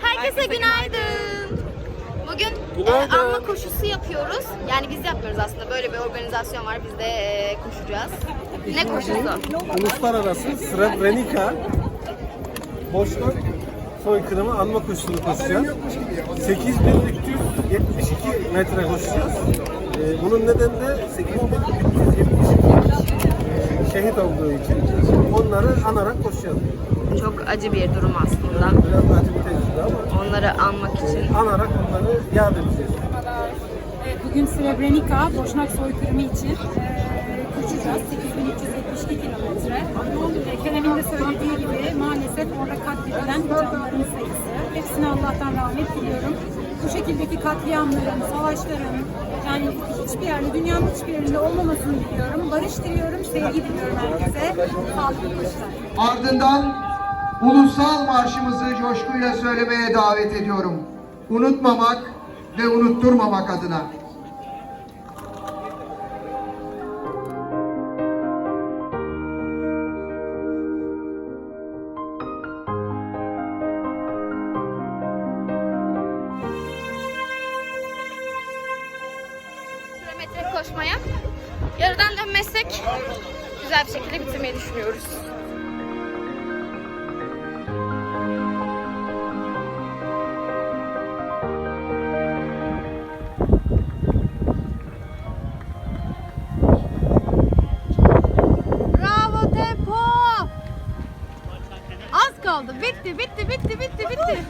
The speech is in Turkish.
Herkese günaydın. Bugün e, alma koşusu yapıyoruz. Yani biz yapmıyoruz aslında. Böyle bir organizasyon var. Biz de e, koşacağız. Ne koşusu? Uluslararası Srebrenica Boşnak soykırımı anma koşusunu koşacağız. 8372 metre koşacağız. Ee, bunun nedeni de 8372 e, şehit olduğu için onları anarak koşacağız. Çok acı bir durum aslında. Biraz acı bir tecrübe ama Onları anmak için. anarak onları yad edeceğiz. Evet, Bugün Srebrenica, Boşnak soykırımı için eee, koşacağız. 8372 kilometre. Kerem'in de söylediği gibi maalesef orada katledilen canların sayısı. Hepsine Allah'tan rahmet diliyorum. Bu şekildeki katliamların, savaşların yani hiçbir yerde, dünyanın hiçbir yerinde olmamasını diliyorum. Barış diliyorum, sevgi diliyorum herkese. Sağlıklı koşular. Ardından ulusal marşımızı coşkuyla söylemeye davet ediyorum. Unutmamak ve unutturmamak adına. kilometre koşmaya. Yarıdan dönmezsek güzel bir şekilde bitirmeyi düşünüyoruz. Kaldı. Bitti, bitti, bitti, bitti, bitti.